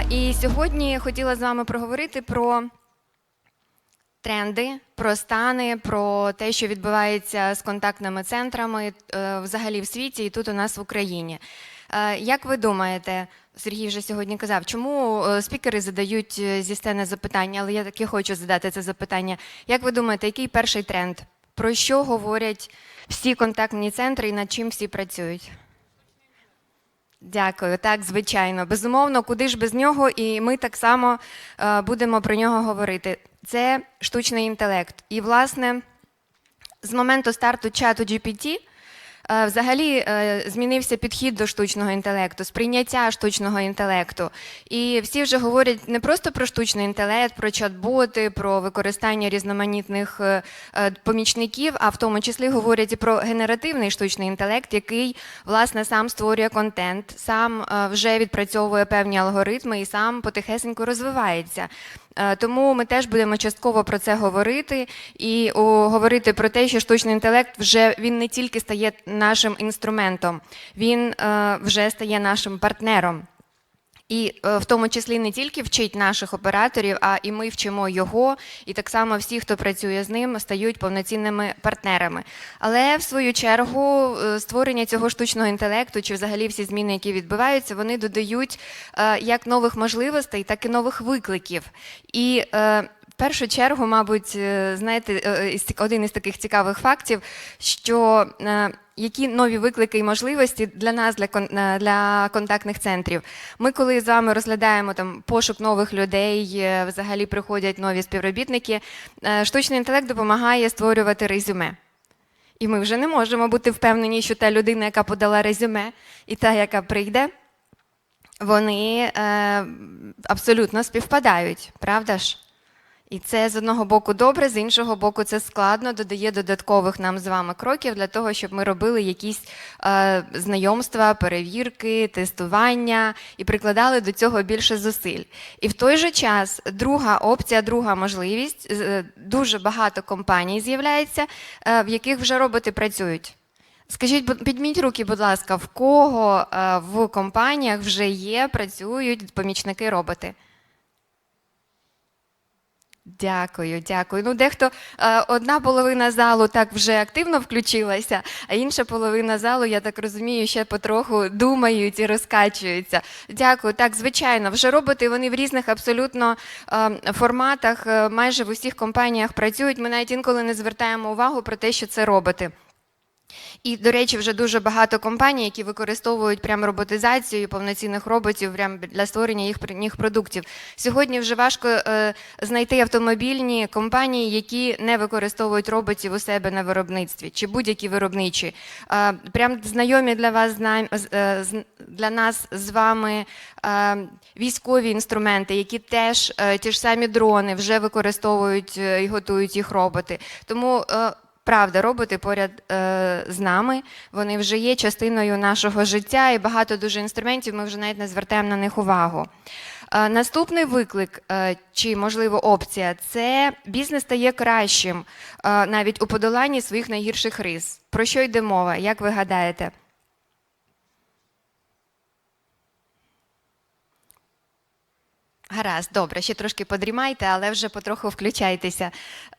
І сьогодні хотіла з вами проговорити про тренди, про стани, про те, що відбувається з контактними центрами е, взагалі в світі і тут у нас в Україні. Е, Як ви думаєте, Сергій вже сьогодні казав, чому е, спікери задають зі сцени запитання, але я таки хочу задати це запитання. Як ви думаєте, який перший тренд? Про що говорять всі контактні центри і над чим всі працюють? Дякую, так, звичайно. Безумовно, куди ж без нього, і ми так само е, будемо про нього говорити. Це штучний інтелект. І, власне, з моменту старту чату GPT взагалі е, змінився підхід до штучного інтелекту, сприйняття штучного інтелекту. І всі вже говорять не просто про штучний інтелект, про чат-боти, про використання різноманітних е, е, помічників, а в тому числі говорять і про генеративний штучний інтелект, який власне сам створює контент, сам е, вже відпрацьовує певні алгоритми і сам потихесенько розвивається. Е, Тому ми теж будемо частково про це говорити і говорити про те, що штучний інтелект вже він не тільки стає нашим інструментом, він е, вже стає нашим партнером. І е, в тому числі не тільки вчить наших операторів, а і ми вчимо його, і так само всі, хто працює з ним, стають повноцінними партнерами. Але в свою чергу е, створення цього штучного інтелекту, чи взагалі всі зміни, які відбуваються, вони додають е, як нових можливостей, так і нових викликів. І першу чергу, мабуть, е, знаєте, е, ці- один із таких цікавих фактів, що е, які нові виклики і можливості для нас, для, е, для контактних центрів. Ми, коли з вами розглядаємо там пошук нових людей, е, взагалі приходять нові співробітники, е, штучний інтелект допомагає створювати резюме. І ми вже не можемо бути впевнені, що та людина, яка подала резюме, і та, яка прийде, вони е, абсолютно співпадають, правда ж? І це з одного боку добре, з іншого боку, це складно, додає додаткових нам з вами кроків для того, щоб ми робили якісь е, знайомства, перевірки, тестування і прикладали до цього більше зусиль. І в той же час друга опція, друга можливість, е, дуже багато компаній з'являється, е, в яких вже роботи працюють. Скажіть, підміть руки, будь ласка, в кого е, в компаніях вже є, працюють помічники роботи? Дякую, дякую. Ну, дехто е, одна половина залу так вже активно включилася, а інша половина залу, я так розумію, ще потроху думають і розкачуються. Дякую. Так, звичайно, вже роботи вони в різних абсолютно е, форматах, е, майже в усіх компаніях працюють. Ми навіть інколи не звертаємо увагу про те, що це роботи. І, до речі, вже дуже багато компаній, які використовують прям роботизацію повноцінних роботів прям для створення їх, їх продуктів. Сьогодні вже важко е, знайти автомобільні компанії, які не використовують роботів у себе на виробництві, чи будь-які виробничі. Е, прям знайомі для вас е, для нас з вами е, військові інструменти, які теж е, ті ж самі дрони вже використовують е, і готують їх роботи. Тому е, Правда, роботи поряд е, з нами, вони вже є частиною нашого життя, і багато дуже інструментів ми вже навіть не звертаємо на них увагу. Е, наступний виклик, е, чи можливо опція, це бізнес стає кращим е, навіть у подоланні своїх найгірших рис. Про що йде мова? Як ви гадаєте? Гаразд, добре, ще трошки подрімайте, але вже потроху включайтеся.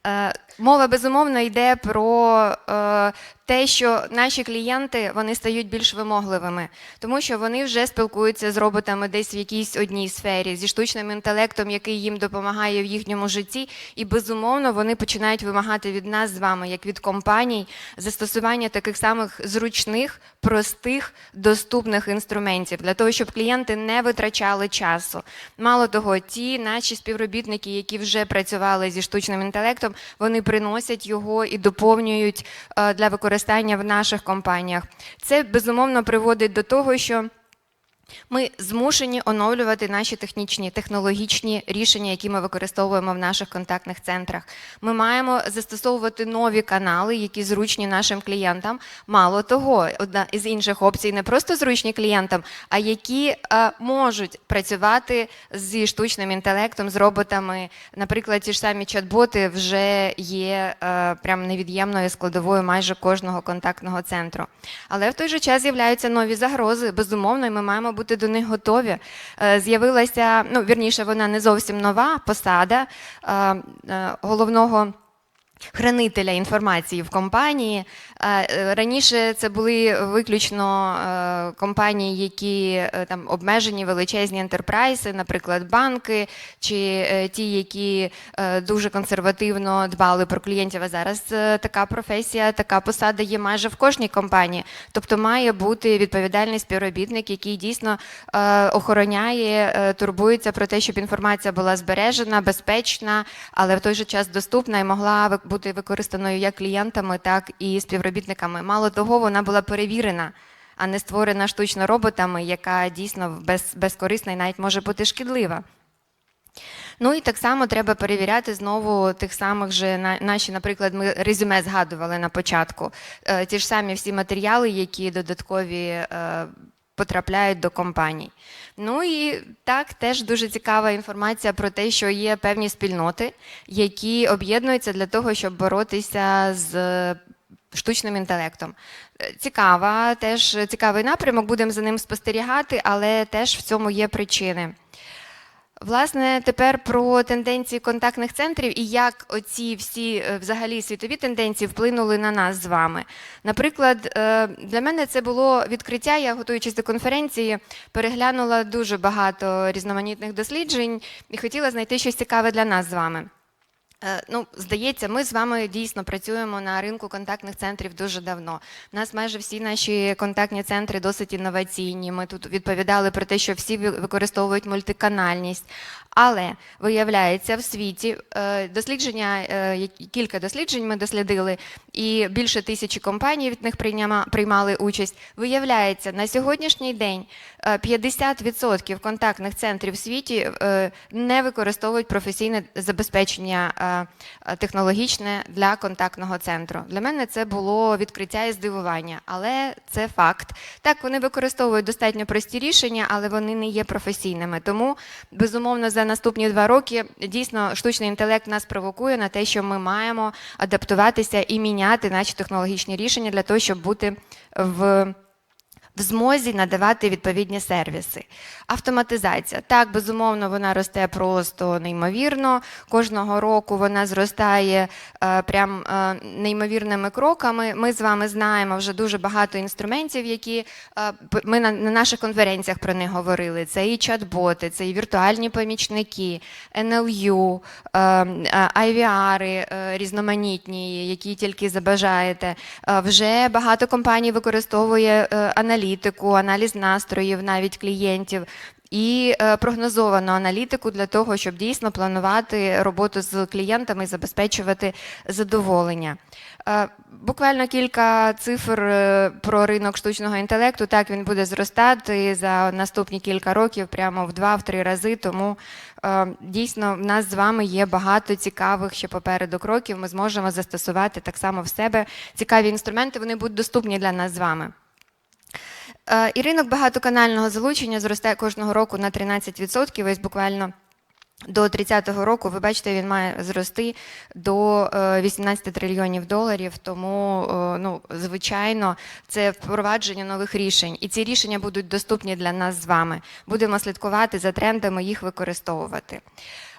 Е, мова безумовно йде про е, те, що наші клієнти вони стають більш вимогливими, тому що вони вже спілкуються з роботами десь в якійсь одній сфері, зі штучним інтелектом, який їм допомагає в їхньому житті, і безумовно вони починають вимагати від нас з вами, як від компаній, застосування таких самих зручних, простих, доступних інструментів для того, щоб клієнти не витрачали часу. Мало того, ті наші співробітники, які вже працювали зі штучним інтелектом, вони приносять його і доповнюють е, для використання в наших компаніях. Це безумовно приводить до того, що ми змушені оновлювати наші технічні технологічні рішення, які ми використовуємо в наших контактних центрах. Ми маємо застосовувати нові канали, які зручні нашим клієнтам. Мало того, одна із інших опцій не просто зручні клієнтам, а які е, можуть працювати зі штучним інтелектом, з роботами. Наприклад, ті ж самі чат-боти вже є е, прям невід'ємною складовою майже кожного контактного центру. Але в той же час з'являються нові загрози. Безумовно, і ми маємо бути до них готові. Е, З'явилася, ну вірніше, вона не зовсім нова посада е, е, головного. Хранителя інформації в компанії. Е, е, Раніше це були виключно е, компанії, які там обмежені величезні ентерпрайзи, наприклад, банки, чи ті, які дуже консервативно дбали про клієнтів. А зараз така професія, така посада є майже в кожній компанії. Тобто має бути відповідальний співробітник, який дійсно охороняє, турбується про те, щоб інформація була збережена, безпечна, але в той же час доступна і могла бути використаною як клієнтами, так і співробітниками. Мало того, вона була перевірена. А не створена штучно роботами, яка дійсно без, безкорисна і навіть може бути шкідлива. Ну і так само треба перевіряти знову тих самих же наші, наприклад, ми резюме згадували на початку. Е, Ті ж самі всі матеріали, які додаткові е, потрапляють до компаній. Ну і так, теж дуже цікава інформація про те, що є певні спільноти, які об'єднуються для того, щоб боротися з штучним інтелектом. Е, Цікава, теж цікавий напрямок, будемо за ним спостерігати, але теж в цьому є причини. Власне, тепер про тенденції контактних центрів і як оці всі е, взагалі світові тенденції вплинули на нас з вами. Наприклад, е, для мене це було відкриття. Я, готуючись до конференції, переглянула дуже багато різноманітних досліджень і хотіла знайти щось цікаве для нас з вами. Е, Ну, здається, ми з вами дійсно працюємо на ринку контактних центрів дуже давно. У нас майже всі наші контактні центри досить інноваційні. Ми тут відповідали про те, що всі використовують мультиканальність. Але виявляється, в світі е, дослідження, е, кілька досліджень ми дослідили, і більше тисячі компаній від них приймали участь. Виявляється, на сьогоднішній день е, 50% контактних центрів в світі не використовують професійне забезпечення технологічне для контактного центру. Для мене це було відкриття і здивування, але це факт. Так, вони використовують достатньо прості рішення, але вони не є професійними. Тому, безумовно, за наступні два роки дійсно штучний інтелект нас провокує на те, що ми маємо адаптуватися і міняти наші технологічні рішення для того, щоб бути в в змозі надавати відповідні сервіси. Автоматизація. Так, безумовно, вона росте просто неймовірно. Кожного року вона зростає е, прям е, неймовірними кроками. Ми з вами знаємо вже дуже багато інструментів, які е, ми на, на наших конференціях про них говорили. Це і чат-боти, це і віртуальні помічники, е, IVR, різноманітні, які тільки забажаєте. Вже багато компаній використовує е, аналітику, аналіз настроїв навіть клієнтів. І е, прогнозовану аналітику для того, щоб дійсно планувати роботу з клієнтами і забезпечувати задоволення. Е, Буквально кілька цифр е, про ринок штучного інтелекту. Так він буде зростати за наступні кілька років, прямо в два-три рази. Тому дійсно в нас з вами є багато цікавих ще попереду кроків. Ми зможемо застосувати так само в себе цікаві інструменти. Вони будуть доступні для нас з вами. Е, І ринок багатоканального залучення зростає кожного року на 13%. Ось буквально до 30-го року, ви бачите, він має зрости до е, 18 трильйонів доларів. Тому, е, ну, звичайно, це впровадження нових рішень. І ці рішення будуть доступні для нас з вами. Будемо слідкувати за трендами, їх використовувати.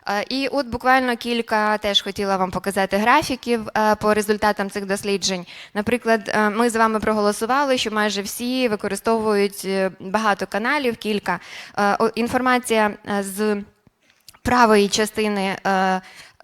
Е, І от буквально кілька теж хотіла вам показати графіків е, по результатам цих досліджень. Наприклад, е, ми з вами проголосували, що майже всі використовують багато каналів, кілька. Інформація з правої частини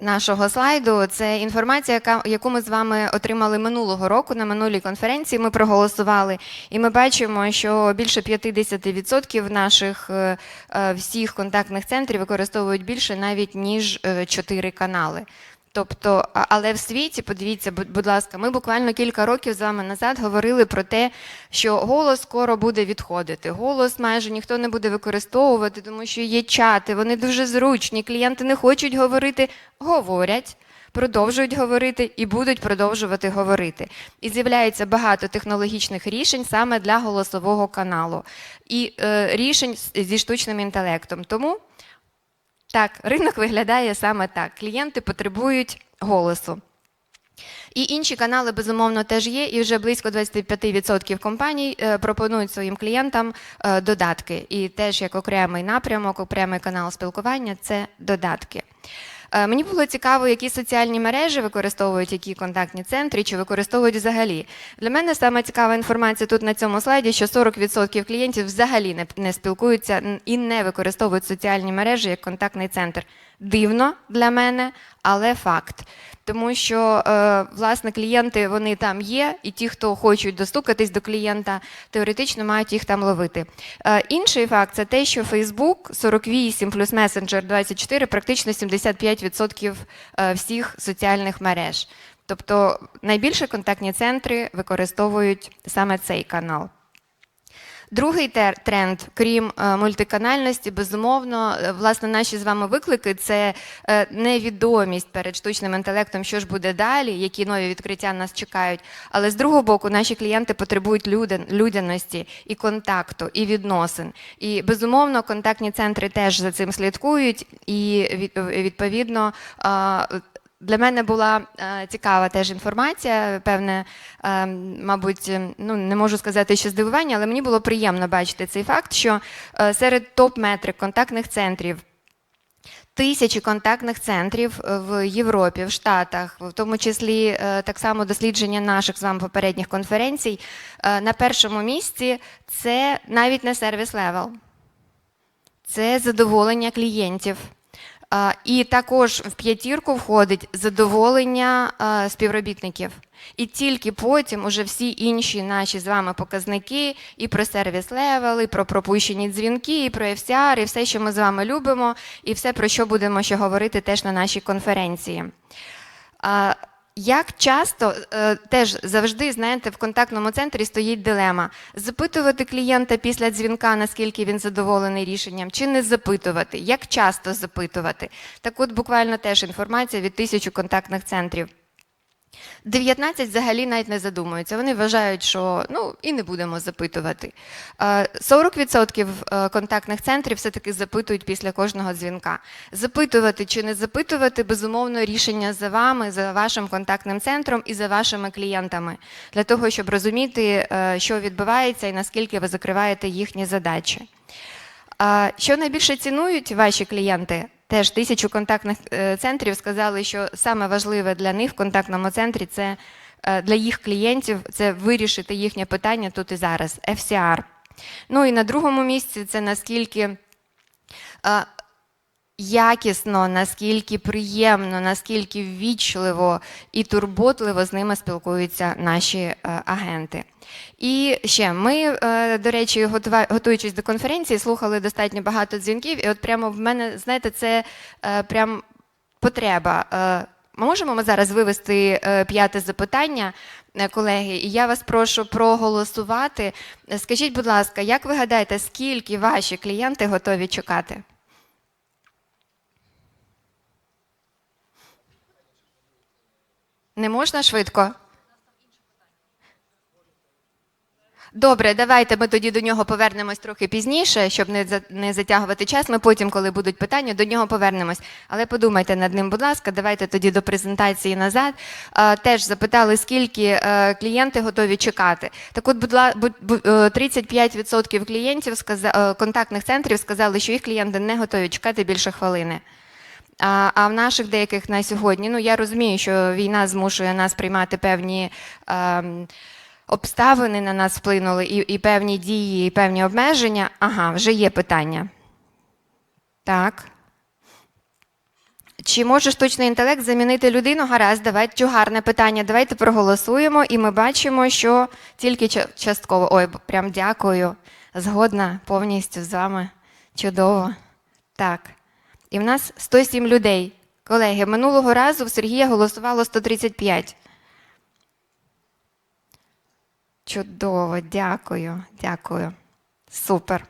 нашого слайду це інформація, яку ми з вами отримали минулого року на минулій конференції. Ми проголосували, і ми бачимо, що більше 50% наших е, е, всіх контактних центрів використовують більше навіть ніж 4 канали. Тобто, але в світі, подивіться, будь, ласка, ми буквально кілька років з вами назад говорили про те, що голос скоро буде відходити. Голос майже ніхто не буде використовувати, тому що є чати, вони дуже зручні. Клієнти не хочуть говорити, говорять. Продовжують говорити і будуть продовжувати говорити. І з'являється багато технологічних рішень саме для голосового каналу і е, рішень зі штучним інтелектом. Тому так, ринок виглядає саме так. Клієнти потребують голосу. І інші канали, безумовно, теж є, і вже близько 25% компаній е, пропонують своїм клієнтам е, додатки. І теж як окремий напрямок, окремий канал спілкування це додатки. Е, Мені було цікаво, які соціальні мережі використовують які контактні центри, чи використовують взагалі. Для мене саме цікава інформація тут на цьому слайді, що 40% клієнтів взагалі не, не спілкуються і не використовують соціальні мережі як контактний центр. Дивно для мене, але факт. Тому що е, власне клієнти вони там є, і ті, хто хочуть достукатись до клієнта, теоретично мають їх там ловити. Е, інший факт це те, що Facebook 48 плюс Messenger 24 практично 75% е, всіх соціальних мереж. Тобто найбільше контактні центри використовують саме цей канал. Другий тренд, крім е, мультиканальності, безумовно, е, власне, наші з вами виклики це е, невідомість перед штучним інтелектом, що ж буде далі, які нові відкриття нас чекають. Але з другого боку, наші клієнти потребують людян, людяності і контакту, і відносин. І безумовно, контактні центри теж за цим слідкують, і від- відповідно. Для мене була е, цікава теж інформація, певне, е, мабуть, е, ну не можу сказати, що здивування, але мені було приємно бачити цей факт, що е, серед топ-метрик контактних центрів. Тисячі контактних центрів в Європі, в Штатах, в тому числі так само дослідження наших з вами попередніх конференцій. На першому місці це навіть не сервіс левел, це задоволення клієнтів. І також в п'ятірку входить задоволення співробітників. І тільки потім уже всі інші наші з вами показники і про сервіс левел, і про пропущені дзвінки, і про FCR, і все, що ми з вами любимо, і все, про що будемо ще говорити теж на нашій конференції. Як часто е, теж завжди знаєте, в контактному центрі стоїть дилема: запитувати клієнта після дзвінка, наскільки він задоволений рішенням, чи не запитувати, як часто запитувати. Так от буквально теж інформація від тисячі контактних центрів. 19 взагалі навіть не задумуються. Вони вважають, що ну і не будемо запитувати. Е, 40% е, контактних центрів все-таки запитують після кожного дзвінка. Запитувати чи не запитувати, безумовно, рішення за вами, за вашим контактним центром і за вашими клієнтами, для того, щоб розуміти, е, що відбувається і наскільки ви закриваєте їхні задачі. Що найбільше цінують ваші клієнти? Теж тисячу контактних е, центрів сказали, що саме важливе для них в контактному центрі це е, для їх клієнтів це вирішити їхнє питання тут і зараз. FCR. Ну і на другому місці це наскільки е, якісно, наскільки приємно, наскільки ввічливо і турботливо з ними спілкуються наші е, агенти. І ще ми, е, до речі, готуючись до конференції, слухали достатньо багато дзвінків, і от прямо в мене, знаєте, це е, прям потреба. Ми можемо ми зараз вивести п'яте запитання, колеги, і я вас прошу проголосувати. Скажіть, будь ласка, як ви гадаєте, скільки ваші клієнти готові чекати? Не можна швидко? Добре, давайте ми тоді до нього повернемось трохи пізніше, щоб не не затягувати час. Ми потім, коли будуть питання, до нього повернемось. Але подумайте над ним, будь ласка, давайте тоді до презентації назад. Теж запитали, скільки е, клієнти готові чекати. Так от, будь ла- будь- бу- е, 35% клієнтів е, контактних центрів сказали, що їх клієнти не готові чекати більше хвилини. А, а в наших деяких на сьогодні, ну я розумію, що війна змушує нас приймати певні ем, обставини на нас вплинули, і, і певні дії, і певні обмеження. Ага, вже є питання. Так. Чи може штучний інтелект замінити людину? Гаразд, давайте гарне питання. Давайте проголосуємо, і ми бачимо, що тільки частково. Ой, прям дякую. Згодна повністю з вами. Чудово. Так. І в нас 107 людей. Колеги, минулого разу в Сергія голосувало 135. Чудово, дякую, дякую. Супер.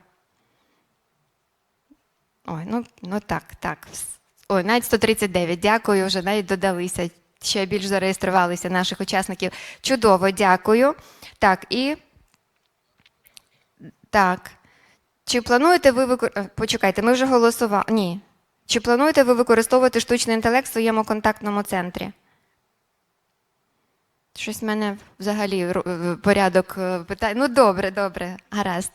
Ой, ну, ну так, так. Ой, навіть 139. Дякую, вже навіть додалися. Ще більш зареєструвалися наших учасників. Чудово, дякую. Так, і. Так. Чи плануєте ви викор... е, Почекайте, ми вже голосували. Ні. Чи плануєте ви використовувати штучний інтелект в своєму контактному центрі? Щось в мене взагалі е, порядок е, питань. Ну, добре, добре, гаразд.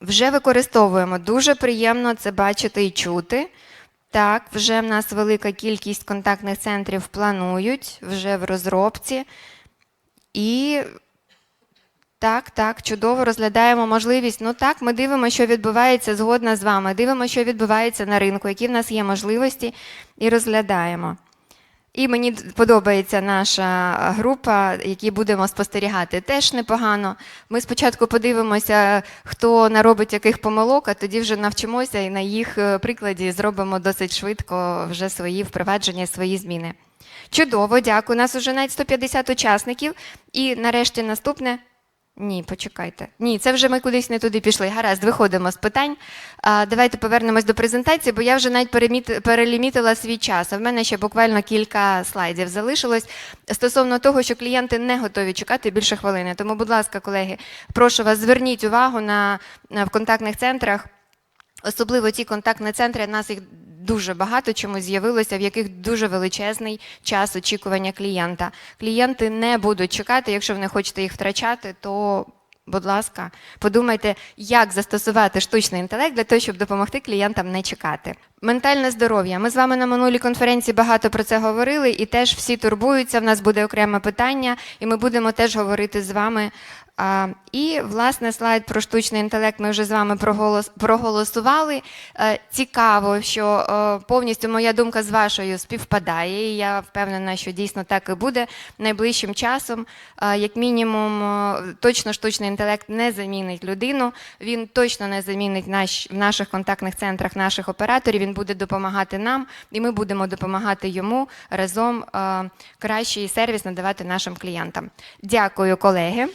Вже використовуємо. Дуже приємно це бачити і чути. Так, вже в нас велика кількість контактних центрів планують, вже в розробці. І так, так, чудово розглядаємо можливість. Ну так, ми дивимося, що відбувається згодна з вами. Дивимося, що відбувається на ринку, які в нас є можливості, і розглядаємо. І мені подобається наша група, які будемо спостерігати. Теж непогано. Ми спочатку подивимося, хто наробить яких помилок, а тоді вже навчимося і на їх е, прикладі зробимо досить швидко вже свої впровадження, свої зміни. Чудово, дякую. У нас уже навіть 150 учасників. І нарешті наступне. Ні, почекайте. Ні, це вже ми кудись не туди пішли. Гаразд, виходимо з питань. А, давайте повернемось до презентації, бо я вже навіть переміт- перелімітила свій час. А в мене ще буквально кілька слайдів залишилось стосовно того, що клієнти не готові чекати більше хвилини. Тому, будь ласка, колеги, прошу вас, зверніть увагу на, в контактних центрах. Особливо ті контактні центри, нас їх дуже багато чому з'явилося, в яких дуже величезний час очікування клієнта. Клієнти не будуть чекати, якщо ви не хочете їх втрачати, то. Будь ласка, подумайте, як застосувати штучний інтелект для того, щоб допомогти клієнтам не чекати. Ментальне здоров'я. Ми з вами на минулій конференції багато про це говорили, і теж всі турбуються. В нас буде окреме питання, і ми будемо теж говорити з вами. І власне слайд про штучний інтелект ми вже з вами проголосували. Е, цікаво, що е, повністю моя думка з вашою співпадає. І я впевнена, що дійсно так і буде найближчим часом. Е, як мінімум, точно штучний інтелект не замінить людину. Він точно не замінить наш, в наших контактних центрах наших операторів. Він буде допомагати нам, і ми будемо допомагати йому разом кращий сервіс надавати нашим клієнтам. Дякую, колеги.